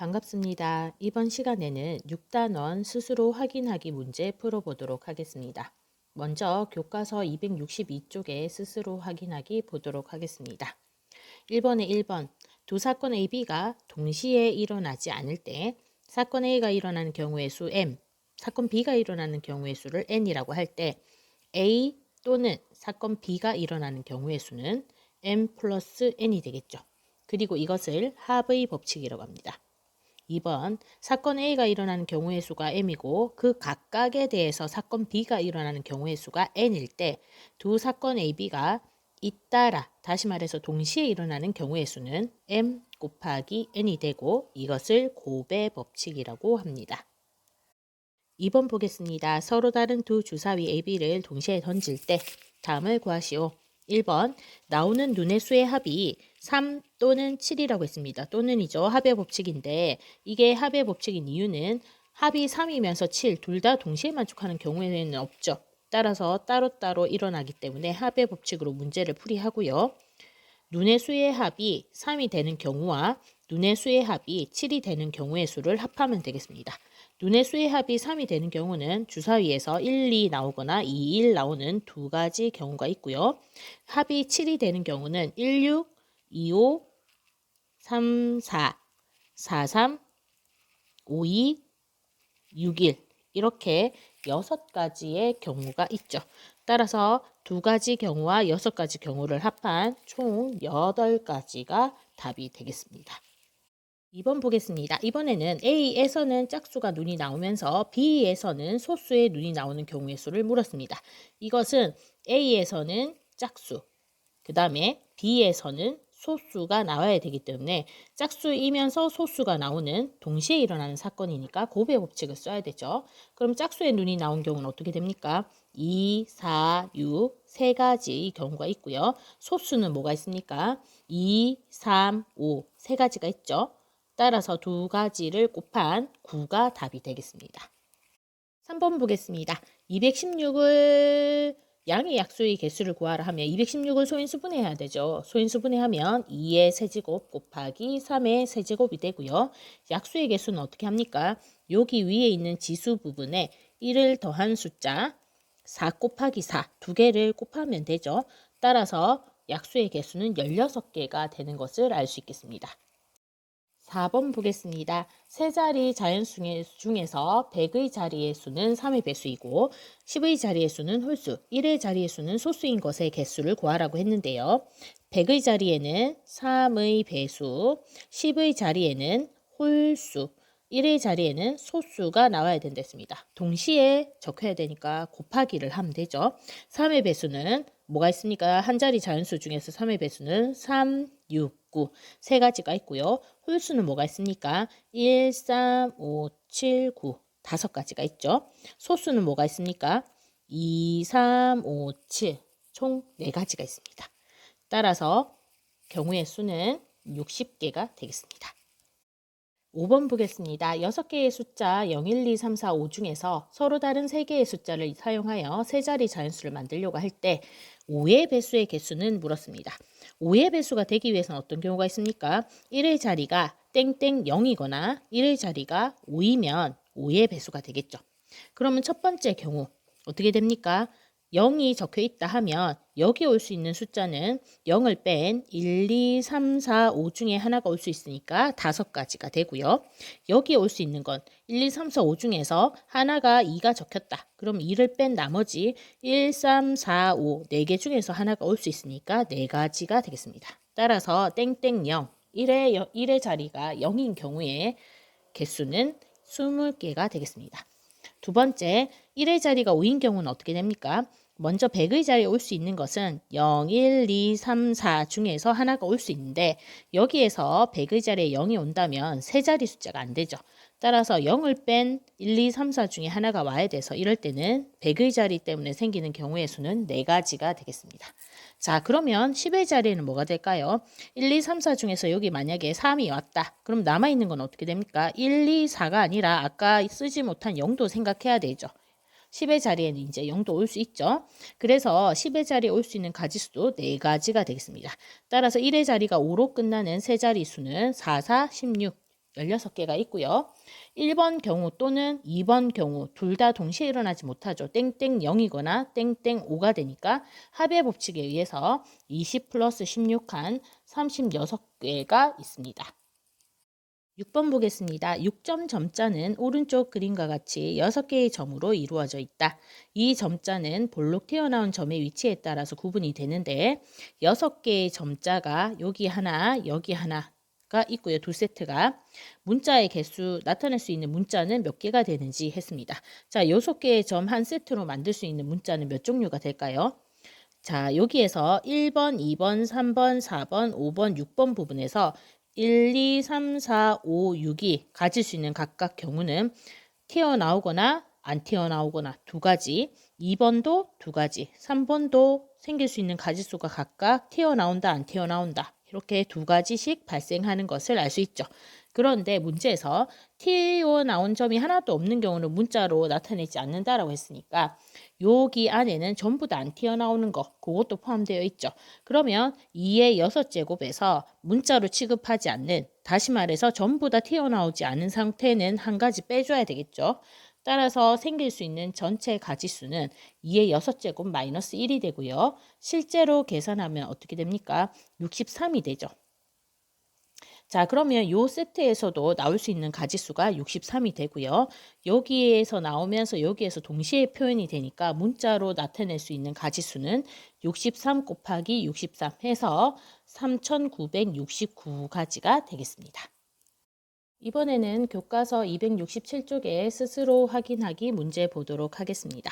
반갑습니다. 이번 시간에는 6단원 스스로 확인하기 문제 풀어보도록 하겠습니다. 먼저 교과서 262쪽에 스스로 확인하기 보도록 하겠습니다. 1번에 1번 두 사건 A, B가 동시에 일어나지 않을 때 사건 A가 일어나는 경우의 수 M, 사건 B가 일어나는 경우의 수를 N이라고 할 때 A 또는 사건 B가 일어나는 경우의 수는 M 플러스 N이 되겠죠. 그리고 이것을 합의 법칙이라고 합니다. 2번 사건 A가 일어나는 경우의 수가 M이고 그 각각에 대해서 사건 B가 일어나는 경우의 수가 N일 때 두 사건 A, B가 잇따라 다시 말해서 동시에 일어나는 경우의 수는 M 곱하기 N이 되고 이것을 고배 법칙이라고 합니다. 2번 보겠습니다. 서로 다른 두 주사위 AB를 동시에 던질 때 다음을 구하시오. 1번 나오는 눈의 수의 합이 3 또는 7이라고 했습니다. 또는이죠. 합의 법칙인데 이게 합의 법칙인 이유는 합이 3이면서 7 둘 다 동시에 만족하는 경우에는 없죠. 따라서 따로따로 일어나기 때문에 합의 법칙으로 문제를 풀이하고요. 눈의 수의 합이 3이 되는 경우와 눈의 수의 합이 7이 되는 경우의 수를 합하면 되겠습니다. 눈의 수의 합이 3이 되는 경우는 주사위에서 1, 2 나오거나 2, 1 나오는 두 가지 경우가 있고요. 합이 7이 되는 경우는 1, 6, 2, 5, 3, 4, 4, 3, 5, 2, 6, 1 이렇게 여섯 가지의 경우가 있죠. 따라서 두 가지 경우와 여섯 가지 경우를 합한 총 여덟 가지가 답이 되겠습니다. 2번 보겠습니다. 이번에는 A에서는 짝수가 눈이 나오면서 B에서는 소수의 눈이 나오는 경우의 수를 물었습니다. 이것은 A에서는 짝수, 그 다음에 B에서는 소수가 나와야 되기 때문에 짝수이면서 소수가 나오는 동시에 일어나는 사건이니까 고배 법칙을 써야 되죠. 그럼 짝수의 눈이 나온 경우는 어떻게 됩니까? 2, 4, 6, 세 가지 경우가 있고요. 소수는 뭐가 있습니까? 2, 3, 5, 세 가지가 있죠. 따라서 두 가지를 곱한 9가 답이 되겠습니다. 3번 보겠습니다. 216을 양의 약수의 개수를 구하라 하면 216을 소인수 분해해야 되죠. 소인수 분해하면 2의 세제곱 곱하기 3의 세제곱이 되고요. 약수의 개수는 어떻게 합니까? 여기 위에 있는 지수 부분에 1을 더한 숫자 4 곱하기 4 두 개를 곱하면 되죠. 따라서 약수의 개수는 16개가 되는 것을 알 수 있겠습니다. 4번 보겠습니다. 세 자리 자연수 중에서 100의 자리의 수는 3의 배수이고 10의 자리의 수는 홀수, 1의 자리의 수는 소수인 것의 개수를 구하라고 했는데요. 100의 자리에는 3의 배수, 10의 자리에는 홀수, 1의 자리에는 소수가 나와야 된댔습니다. 동시에 적혀야 되니까 곱하기를 하면 되죠. 3의 배수는 뭐가 있습니까? 한 자리 자연수 중에서 3의 배수는 3, 6, 9. 세 가지가 있고요. 홀수는 뭐가 있습니까? 1, 3, 5, 7, 9. 다섯 가지가 있죠. 소수는 뭐가 있습니까? 2, 3, 5, 7. 총 네 가지가 있습니다. 따라서 경우의 수는 60개가 되겠습니다. 5번 보겠습니다. 6개의 숫자 0, 1, 2, 3, 4, 5 중에서 서로 다른 3개의 숫자를 사용하여 세 자리 자연수를 만들려고 할 때 5의 배수의 개수는 물었습니다. 5의 배수가 되기 위해서는 어떤 경우가 있습니까? 1의 자리가 땡땡 0이거나 1의 자리가 5이면 5의 배수가 되겠죠. 그러면 첫 번째 경우 어떻게 됩니까? 0이 적혀 있다 하면 여기 올 수 있는 숫자는 0을 뺀 1, 2, 3, 4, 5 중에 하나가 올 수 있으니까 다섯 가지가 되고요. 여기 올 수 있는 건 1, 2, 3, 4, 5 중에서 하나가 2가 적혔다. 그럼 2를 뺀 나머지 1, 3, 4, 5, 4개 중에서 하나가 올 수 있으니까 4가지가 되겠습니다. 따라서 땡땡 0, 1의, 1의 자리가 0인 경우에 개수는 20개가 되겠습니다. 두 번째, 1의 자리가 5인 경우는 어떻게 됩니까? 먼저 100의 자리에 올 수 있는 것은 0, 1, 2, 3, 4 중에서 하나가 올 수 있는데 여기에서 100의 자리에 0이 온다면 세 자리 숫자가 안 되죠. 따라서 0을 뺀 1, 2, 3, 4 중에 하나가 와야 돼서 이럴 때는 100의 자리 때문에 생기는 경우의 수는 4가지가 되겠습니다. 자 그러면 10의 자리에는 뭐가 될까요? 1, 2, 3, 4 중에서 여기 만약에 3이 왔다. 그럼 남아있는 건 어떻게 됩니까? 1, 2, 4가 아니라 아까 쓰지 못한 0도 생각해야 되죠. 10의 자리에는 이제 0도 올 수 있죠. 그래서 10의 자리에 올 수 있는 가지수도 4가지가 되겠습니다. 따라서 1의 자리가 5로 끝나는 세 자리 수는 4, 4, 16, 16개가 있고요. 1번 경우 또는 2번 경우 둘 다 동시에 일어나지 못하죠. 땡땡 0이거나 땡땡 5가 되니까 합의 법칙에 의해서 20 플러스 16한 36개가 있습니다. 6번 보겠습니다. 6점 점자는 오른쪽 그림과 같이 6개의 점으로 이루어져 있다. 이 점자는 볼록 튀어나온 점의 위치에 따라서 구분이 되는데 6개의 점자가 여기 하나, 여기 하나 가 있고요. 두 세트가 문자의 개수 나타낼 수 있는 문자는 몇 개가 되는지 했습니다. 자, 6개의 점 한 세트로 만들 수 있는 문자는 몇 종류가 될까요? 자, 여기에서 1번, 2번, 3번, 4번, 5번, 6번 부분에서 1, 2, 3, 4, 5, 6이 가질 수 있는 각각 경우는 튀어나오거나 안 튀어나오거나 두 가지, 2번도 두 가지, 3번도 생길 수 있는 가지수가 각각 튀어나온다, 안 튀어나온다. 이렇게 두 가지씩 발생하는 것을 알 수 있죠. 그런데 문제에서 튀어나온 점이 하나도 없는 경우는 문자로 나타내지 않는다라고 했으니까 여기 안에는 전부 다 안 튀어나오는 거 그것도 포함되어 있죠. 그러면 2의 6제곱에서 문자로 취급하지 않는 다시 말해서 전부 다 튀어나오지 않은 상태는 한 가지 빼줘야 되겠죠. 따라서 생길 수 있는 전체 가지수는 2의 6제곱 마이너스 1이 되고요. 실제로 계산하면 어떻게 됩니까? 63이 되죠. 자, 그러면 요 세트에서도 나올 수 있는 가지수가 63이 되고요. 여기에서 나오면서 여기에서 동시에 표현이 되니까 문자로 나타낼 수 있는 가지수는 63 곱하기 63 해서 3969가지가 되겠습니다. 이번에는 교과서 267쪽에 스스로 확인하기 문제 보도록 하겠습니다.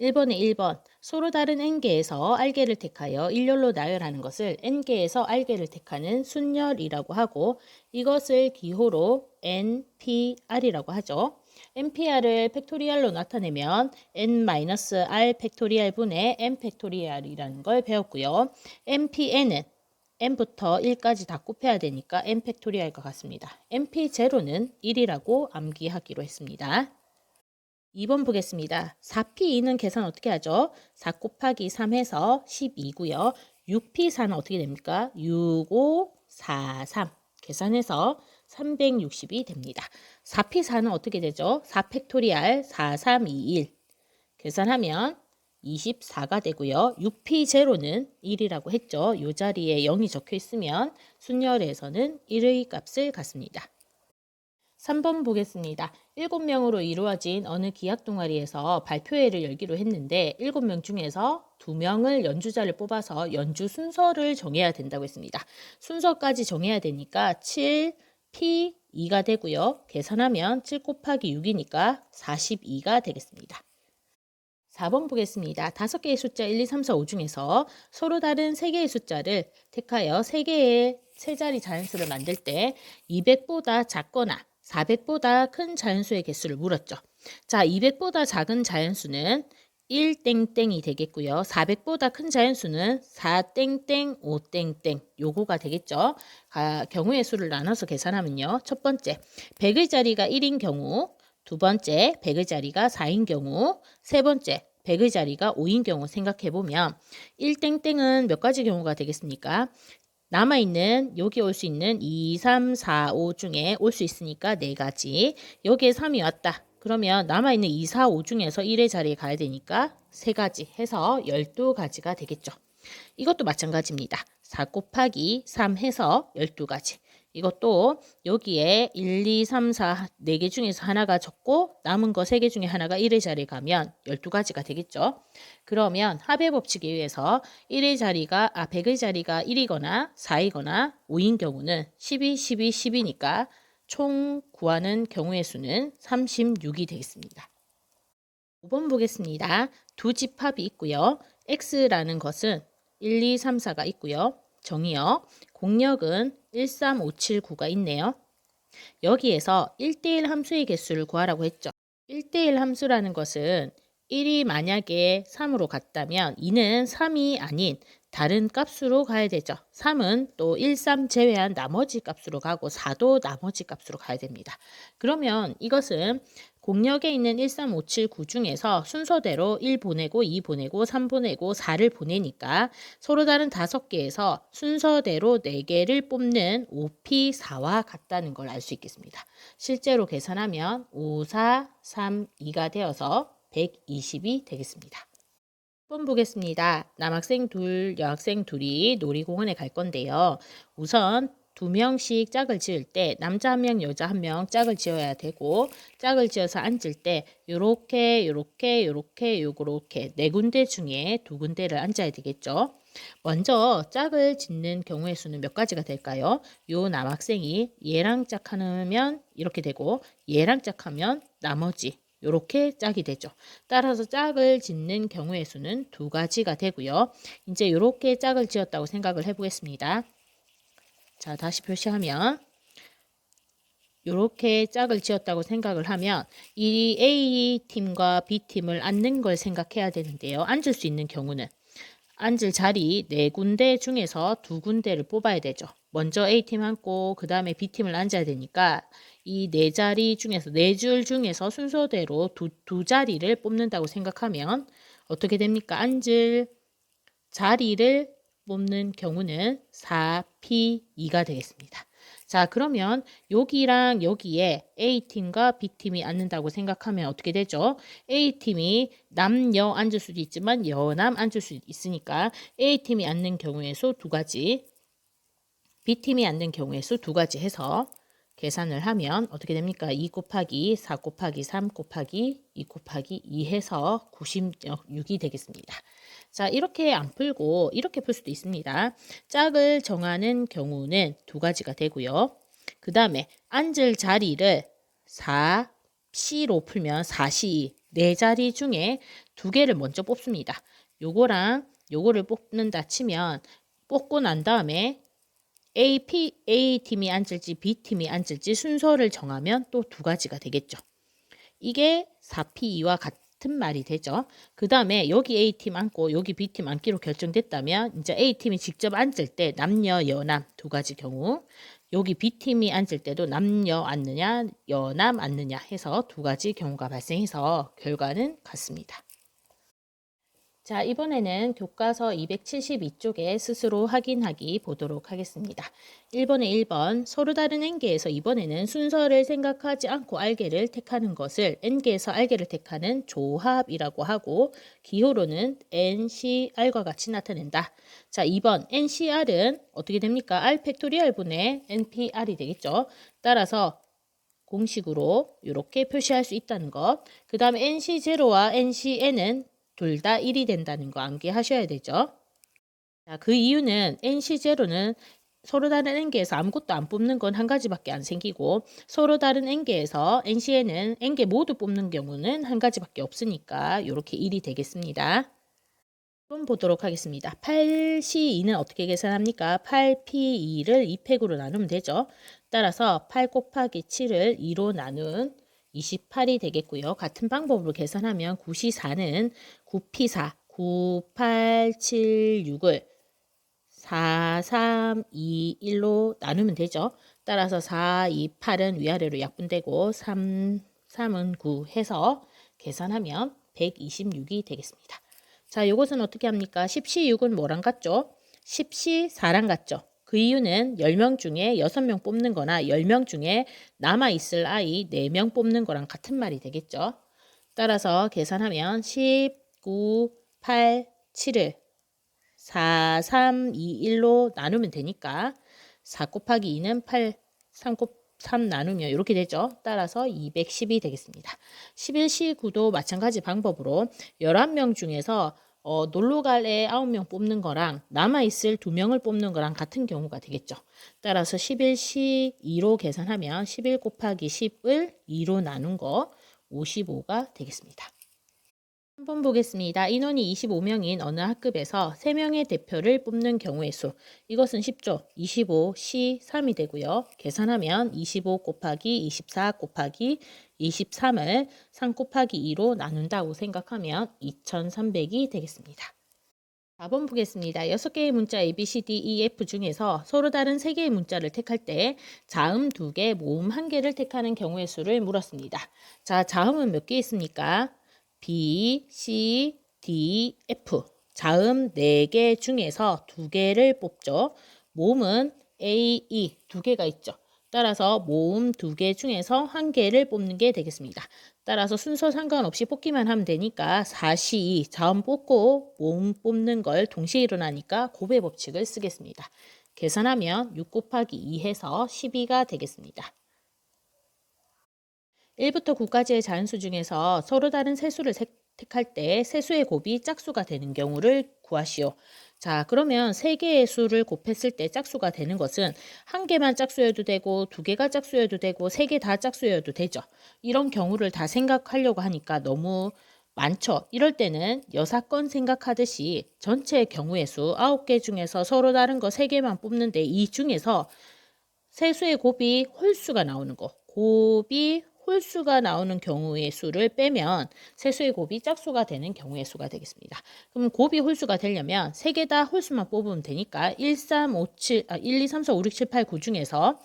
1번에 1번 서로 다른 n개에서 알개를 택하여 일렬로 나열하는 것을 n개에서 알개를 택하는 순열이라고 하고 이것을 기호로 npr이라고 하죠. npr을 팩토리얼로 나타내면 n-r 팩토리얼 분의 n 팩토리얼이라는 걸 배웠고요. npn은 n부터 1까지 다 곱해야 되니까 n 팩토리얼과 같습니다. np0는 1이라고 암기하기로 했습니다. 2번 보겠습니다. 4p2는 계산 어떻게 하죠? 4 곱하기 3 해서 12고요. 6p4는 어떻게 됩니까? 6, 5, 4, 3 계산해서 360이 됩니다. 4p4는 어떻게 되죠? 4 팩토리얼 4, 3, 2, 1 계산하면 24가 되고요. 6p0는 1이라고 했죠. 이 자리에 0이 적혀 있으면 순열에서는 1의 값을 갖습니다. 3번 보겠습니다. 7명으로 이루어진 어느 기악 동아리에서 발표회를 열기로 했는데 7명 중에서 2명을 연주자를 뽑아서 연주 순서를 정해야 된다고 했습니다. 순서까지 정해야 되니까 7, P, 2가 되고요. 계산하면 7 곱하기 6이니까 42가 되겠습니다. 4번 보겠습니다. 다섯 개의 숫자 1, 2, 3, 4, 5 중에서 서로 다른 세 개의 숫자를 택하여 세 개의 세 자리 자연수를 만들 때 200보다 작거나 400보다 큰 자연수의 개수를 물었죠. 자, 200보다 작은 자연수는 1땡땡이 되겠고요. 400보다 큰 자연수는 4땡땡, 5땡땡 요거가 되겠죠. 아, 경우의 수를 나눠서 계산하면요. 첫 번째, 100의 자리가 1인 경우 두 번째 100의 자리가 4인 경우, 세 번째 100의 자리가 5인 경우 생각해 보면 1땡땡은 몇 가지 경우가 되겠습니까? 남아있는 여기 올 수 있는 2, 3, 4, 5 중에 올 수 있으니까 4가지. 여기에 3이 왔다. 그러면 남아있는 2, 4, 5 중에서 1의 자리에 가야 되니까 3가지 해서 12가지가 되겠죠. 이것도 마찬가지입니다. 4 곱하기 3 해서 12가지. 이것도 여기에 1, 2, 3, 4, 4개 중에서 하나가 적고 남은 거 3개 중에 하나가 1의 자리에 가면 12가지가 되겠죠. 그러면 합의 법칙에 의해서 1의 자리가, 아, 100의 자리가 1이거나 4이거나 5인 경우는 12, 12, 10이니까 총 구하는 경우의 수는 36이 되겠습니다. 5번 보겠습니다. 두 집합이 있고요. x라는 것은 1, 2, 3, 4가 있고요. 정의요. 공력은 13579가 있네요. 여기에서 1대1 함수의 개수를 구하라고 했죠. 1대1 함수라는 것은 1이 만약에 3으로 갔다면 2는 3이 아닌 다른 값으로 가야 되죠. 3은 또 1, 3 제외한 나머지 값으로 가고 4도 나머지 값으로 가야 됩니다. 그러면 이것은 공역에 있는 13579 중에서 순서대로 1 보내고 2 보내고 3 보내고 4를 보내니까 서로 다른 5개에서 순서대로 4개를 뽑는 5P4와 같다는 걸 알 수 있겠습니다. 실제로 계산하면 5, 4, 3, 2가 되어서 120이 되겠습니다. 1번 보겠습니다. 남학생 둘, 여학생 둘이 놀이공원에 갈 건데요. 우선 두 명씩 짝을 지을 때 남자 한 명, 여자 한 명 짝을 지어야 되고 짝을 지어서 앉을 때 요렇게 요렇게 요렇게 요렇게 네 군데 중에 두 군데를 앉아야 되겠죠. 먼저 짝을 짓는 경우의 수는 몇 가지가 될까요? 요 남학생이 얘랑 짝하면 이렇게 되고 얘랑 짝하면 나머지 요렇게 짝이 되죠. 따라서 짝을 짓는 경우의 수는 두 가지가 되고요. 이제 요렇게 짝을 지었다고 생각을 해보겠습니다. 자, 다시 표시하면 이렇게 짝을 지었다고 생각을 하면 이 A팀과 B팀을 앉는 걸 생각해야 되는데요. 앉을 수 있는 경우는 앉을 자리 네 군데 중에서 두 군데를 뽑아야 되죠. 먼저 A팀 앉고 그 다음에 B팀을 앉아야 되니까 이 네 자리 중에서 네 줄 중에서 순서대로 두, 두 자리를 뽑는다고 생각하면 어떻게 됩니까? 앉을 자리를 뽑는 경우는 4P2가 되겠습니다. 자, 그러면 여기랑 여기에 A팀과 B팀이 앉는다고 생각하면 어떻게 되죠? A팀이 남여 앉을 수도 있지만 여남 앉을 수 있으니까 A팀이 앉는 경우의 수두 가지, B팀이 앉는 경우의 수두 가지 해서 계산을 하면 어떻게 됩니까? 2 곱하기 4 곱하기 3 곱하기 2 곱하기 2 해서 96이 되겠습니다. 자, 이렇게 안 풀고 이렇게 풀 수도 있습니다. 짝을 정하는 경우는 두 가지가 되고요. 그 다음에 앉을 자리를 4C로 풀면 4C 네 자리 중에 두 개를 먼저 뽑습니다. 요거랑 요거를 뽑는다 치면 뽑고 난 다음에 A, P, A 팀이 앉을지 B 팀이 앉을지 순서를 정하면 또 두 가지가 되겠죠. 이게 4P2와 같 은 말이 되죠. 그 다음에 여기 A팀 앉고 여기 B팀 앉기로 결정됐다면 이제 A팀이 직접 앉을 때 남녀, 여남 두 가지 경우 여기 B팀이 앉을 때도 남녀 앉느냐, 여남 앉느냐 해서 두 가지 경우가 발생해서 결과는 같습니다. 자, 이번에는 교과서 272쪽에 스스로 확인하기 보도록 하겠습니다. 1번에 1번 서로 다른 n개에서 이번에는 순서를 생각하지 않고 알게를 택하는 것을 n개에서 알게를 택하는 조합이라고 하고 기호로는 ncr과 같이 나타낸다. 자, 2번 ncr은 어떻게 됩니까? r 팩토리얼분의 npr이 되겠죠. 따라서 공식으로 이렇게 표시할 수 있다는 것. 그 다음에 nc0와 ncn은 둘 다 1이 된다는 거 암기하셔야 되죠. 자, 그 이유는 NC0는 서로 다른 n개에서 아무것도 안 뽑는 건 한 가지밖에 안 생기고 서로 다른 n개에서 NC에는 n개 모두 뽑는 경우는 한 가지밖에 없으니까 이렇게 1이 되겠습니다. 한번 보도록 하겠습니다. 8C2는 어떻게 계산합니까? 8P2를 2팩으로 나누면 되죠. 따라서 8 곱하기 7을 2로 나눈 28이 되겠고요. 같은 방법으로 계산하면 9C4는 9P4, 9876을 4, 3, 2, 1로 나누면 되죠. 따라서 4, 2, 8은 위아래로 약분되고 3, 3은 9 해서 계산하면 126이 되겠습니다. 자, 이것은 어떻게 합니까? 10C6은 뭐랑 같죠? 10C4랑 같죠? 그 이유는 10명 중에 6명 뽑는 거나 10명 중에 남아있을 아이 4명 뽑는 거랑 같은 말이 되겠죠. 따라서 계산하면 10, 9, 8, 7을 4, 3, 2, 1로 나누면 되니까 4 곱하기 2는 8, 3 곱, 3 나누면 이렇게 되죠. 따라서 210이 되겠습니다. 11시 9도 마찬가지 방법으로 11명 중에서 어, 놀러 갈 애 9명 뽑는 거랑 남아있을 2명을 뽑는 거랑 같은 경우가 되겠죠. 따라서 11시 2로 계산하면 11 곱하기 10을 2로 나눈 거 55가 되겠습니다. 한번 보겠습니다. 인원이 25명인 어느 학급에서 3명의 대표를 뽑는 경우의 수. 이것은 쉽죠. 25, C, 3이 되고요. 계산하면 25 곱하기 24 곱하기 23을 3 곱하기 2로 나눈다고 생각하면 2300이 되겠습니다. 4번 보겠습니다. 6개의 문자 A, B, C, D, E, F 중에서 서로 다른 3개의 문자를 택할 때 자음 2개, 모음 1개를 택하는 경우의 수를 물었습니다. 자, 자음은 몇 개 있습니까? B, C, D, F. 자음 4개 중에서 2개를 뽑죠. 모음은 A, E 2개가 있죠. 따라서 모음 2개 중에서 1개를 뽑는 게 되겠습니다. 따라서 순서 상관없이 뽑기만 하면 되니까 4시 자음 뽑고 모음 뽑는 걸 동시에 일어나니까 곱의 법칙을 쓰겠습니다. 계산하면 6 곱하기 2 해서 12가 되겠습니다. 1부터 9까지의 자연수 중에서 서로 다른 세수를 택할 때 세수의 곱이 짝수가 되는 경우를 구하시오. 자, 그러면 세 개의 수를 곱했을 때 짝수가 되는 것은 한 개만 짝수여도 되고 두 개가 짝수여도 되고 세 개 다 짝수여도 되죠. 이런 경우를 다 생각하려고 하니까 너무 많죠. 이럴 때는 여사건 생각하듯이 전체 경우의 수 9개 중에서 서로 다른 거 3개만 뽑는데 이 중에서 세수의 곱이 홀수가 나오는 거. 곱이 홀수가 나오는 경우의 수를 빼면 세수의 곱이 짝수가 되는 경우의 수가 되겠습니다. 그럼 곱이 홀수가 되려면 세 개 다 홀수만 뽑으면 되니까 1, 3, 5, 7, 아, 1, 2, 3, 4, 5, 6, 7, 8, 9 중에서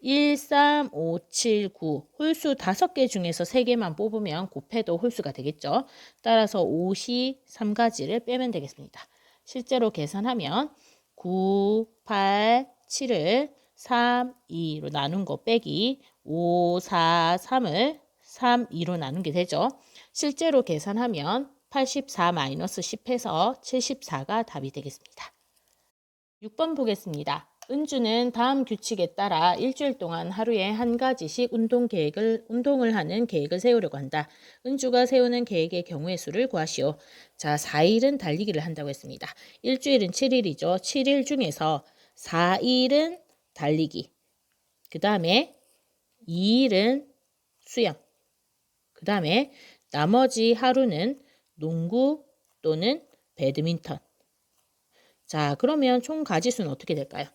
1, 3, 5, 7, 9 홀수 5개 중에서 3개만 뽑으면 곱해도 홀수가 되겠죠. 따라서 5시 3가지를 빼면 되겠습니다. 실제로 계산하면 9, 8, 7을 3, 2로 나눈 거 빼기 5, 4, 3을 3, 2로 나눈 게 되죠. 실제로 계산하면 84-10해서 74가 답이 되겠습니다. 6번 보겠습니다. 은주는 다음 규칙에 따라 일주일 동안 하루에 한 가지씩 운동 계획을, 운동을 하는 계획을 세우려고 한다. 은주가 세우는 계획의 경우의 수를 구하시오. 자, 4일은 달리기를 한다고 했습니다. 일주일은 7일이죠. 7일 중에서 4일은 달리기. 그 다음에 2일은 수영. 그 다음에 나머지 하루는 농구 또는 배드민턴. 자, 그러면 총 가지수는 어떻게 될까요?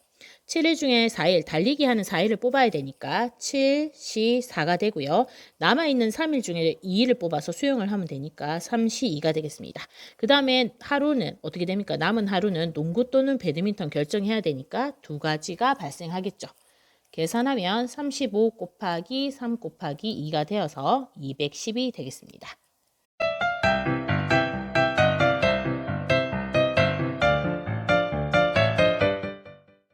7일 중에 4일, 달리기 하는 4일을 뽑아야 되니까 7, 시, 4가 되고요. 남아있는 3일 중에 2일을 뽑아서 수영을 하면 되니까 3, 시, 2가 되겠습니다. 그 다음에 하루는 어떻게 됩니까? 남은 하루는 농구 또는 배드민턴 결정해야 되니까 두 가지가 발생하겠죠. 계산하면 35 곱하기 3 곱하기 2가 되어서 210이 되겠습니다.